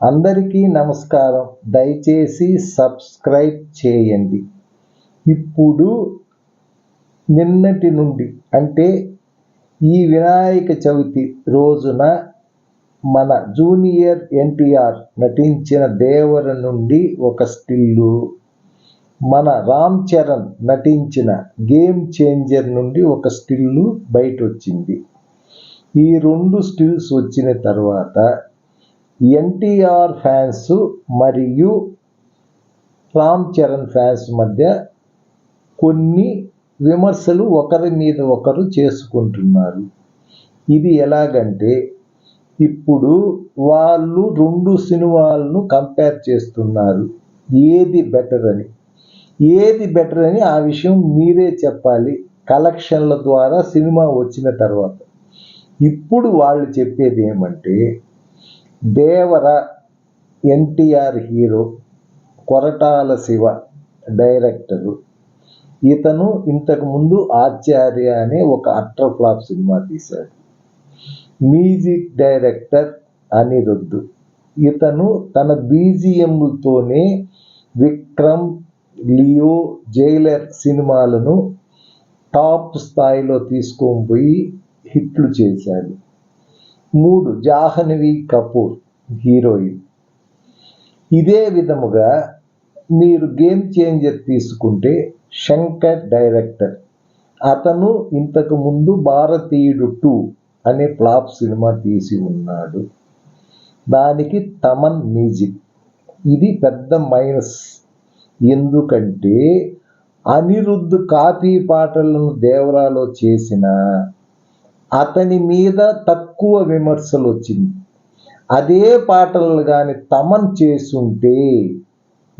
అందరికీ నమస్కారం. దయచేసి సబ్స్క్రైబ్ చేయండి. ఇప్పుడు నిన్నటి నుండి అంటే ఈ వినాయక చవితి రోజున మన జూనియర్ ఎన్టీఆర్ నటించిన దేవర నుండి ఒక స్టిల్లు మన రామ్ చరణ్ నటించిన గేమ్ చేంజర్ నుండి ఒక స్టిల్లు బయట వచ్చింది ఈ రెండు స్టిల్స్ వచ్చిన తర్వాత ఎన్టీఆర్ ఫ్యాన్స్ మరియు రామ్ చరణ్ ఫ్యాన్స్ మధ్య కొన్ని విమర్శలు ఒకరి మీద ఒకరు చేసుకుంటున్నారు. ఇది ఎలాగంటే ఇప్పుడు వాళ్ళు రెండు సినిమాలను కంపేర్ చేస్తున్నారు. ఏది బెటర్ అని. ఏది బెటర్ అని ఆ విషయం మీరే చెప్పాలి. కలెక్షన్ల ద్వారా సినిమా వచ్చిన తర్వాత. ఇప్పుడు వాళ్ళు చెప్పేది ఏమంటే Devara NTR hero Koratala Siva director. ఇతను ఇంతకుముందు ఆచార్య అనే ఒక అట్టర్ ఫ్లాప్ సినిమా తీశాడు. Music director Anirudh. ఇతను తన బీజిఎంలతోనే విక్రమ్ లియో జైలర్ సినిమాలను టాప్ స్థాయిలో తీసుకొని పోయి హిట్లు చేశాడు. మూడు జాహ్నవి కపూర్ హీరోయిన్. ఇదే విధముగా మీరు గేమ్ చేంజర్ తీసుకుంటే శంకర్ డైరెక్టర్. అతను ఇంతకు ముందు భారతీయుడు టూ అనే ఫ్లాప్ సినిమా తీసి ఉన్నాడు. దానికి తమన్ మ్యూజిక్. ఇది పెద్ద మైనస్. ఎందుకంటే అనిరుద్ధ్ కాపీ పాటలను దేవరాలో చేసిన అతని మీద తక్కువ విమర్శలు వచ్చింది అదే పాటలు కానీ తమన్ చేసుంటే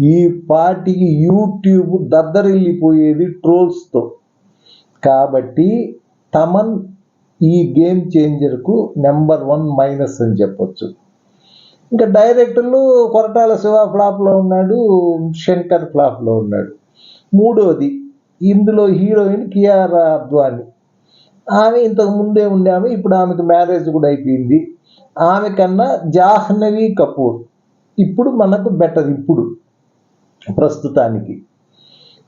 ఈ పాటికి యూట్యూబ్ దద్దరిల్లిపోయేది ట్రోల్స్తో. కాబట్టి తమన్ ఈ గేమ్ చేంజర్కు నెంబర్ వన్ మైనస్ అని చెప్పొచ్చు. ఇంకా డైరెక్టర్లు కొరటాల శివ ఫ్లాప్లో ఉన్నాడు శంకర్ ఫ్లాప్లో ఉన్నాడు. మూడోది ఇందులో హీరోయిన్ కియారా అద్వాని. ఆమె ఇంతకు ముందే ఉండే ఆమె ఇప్పుడు ఆమెకు మ్యారేజ్ కూడా అయిపోయింది. ఆమె కన్నా జాహ్నవి కపూర్ ఇప్పుడు మనకు బెటర్ ఇప్పుడు ప్రస్తుతానికి.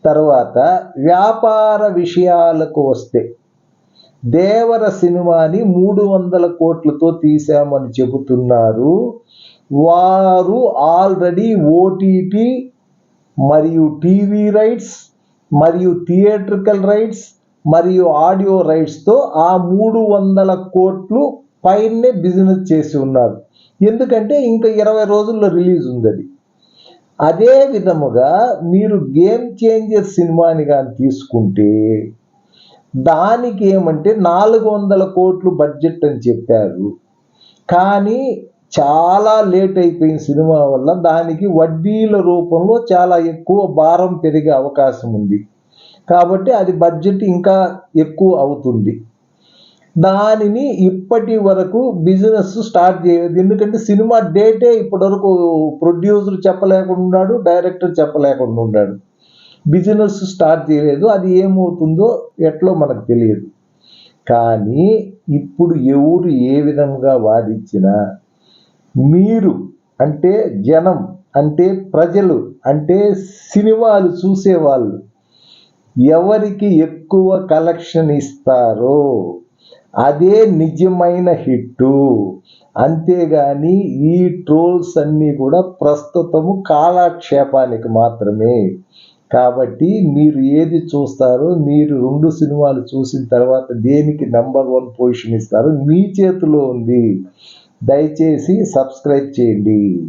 తర్వాత వ్యాపార విషయాలకు వస్తే దేవర సినిమాని మూడు వందల కోట్లతో తీసామని చెబుతున్నారు. వారు ఆల్రెడీ ఓటీటీ మరియు టీవీ రైట్స్ మరియు థియేట్రికల్ రైట్స్ మరియు ఆడియో రైట్స్తో ఆ మూడు వందల కోట్లు పైనే బిజినెస్ చేసి ఉన్నారు. ఎందుకంటే ఇంకా ఇరవై రోజుల్లో రిలీజ్ ఉంది అది. అదే విధముగా మీరు గేమ్ చేంజర్ సినిమాని కానీ తీసుకుంటే దానికి ఏమంటే నాలుగు వందల కోట్లు బడ్జెట్ అని చెప్పారు. కానీ చాలా లేట్ అయిపోయిన సినిమా వల్ల దానికి వడ్డీల రూపంలో చాలా ఎక్కువ భారం పెరిగే అవకాశం ఉంది. కాబట్టి అది బడ్జెట్ ఇంకా ఎక్కువ అవుతుంది. దానిని ఇప్పటి వరకు బిజినెస్ స్టార్ట్ చేయలేదు. ఎందుకంటే సినిమా డేటే ఇప్పటి వరకు ప్రొడ్యూసర్ చెప్పలేకుండా డైరెక్టర్ చెప్పలేకుండా ఉన్నాడు. బిజినెస్ స్టార్ట్ చేయలేదు. అది ఏమవుతుందో ఎట్లో మనకు తెలియదు. కానీ ఇప్పుడు ఎవరు ఏ విధంగా వాదించినా మీరు అంటే జనం అంటే ప్రజలు అంటే సినిమాలు చూసేవాళ్ళు ఎవరికి ఎక్కువ కలెక్షన్ ఇస్తారో అదే నిజమైన హిట్టు. అంతేగాని ఈ ట్రోల్స్ అన్నీ కూడా ప్రస్తుతము కాలక్షేపానికి మాత్రమే. కాబట్టి మీరు ఏది చూస్తారో మీరు రెండు సినిమాలు చూసిన తర్వాత దేనికి నెంబర్ వన్ పొజిషన్ ఇస్తారో మీ చేతిలో ఉంది. దయచేసి సబ్స్క్రైబ్ చేయండి.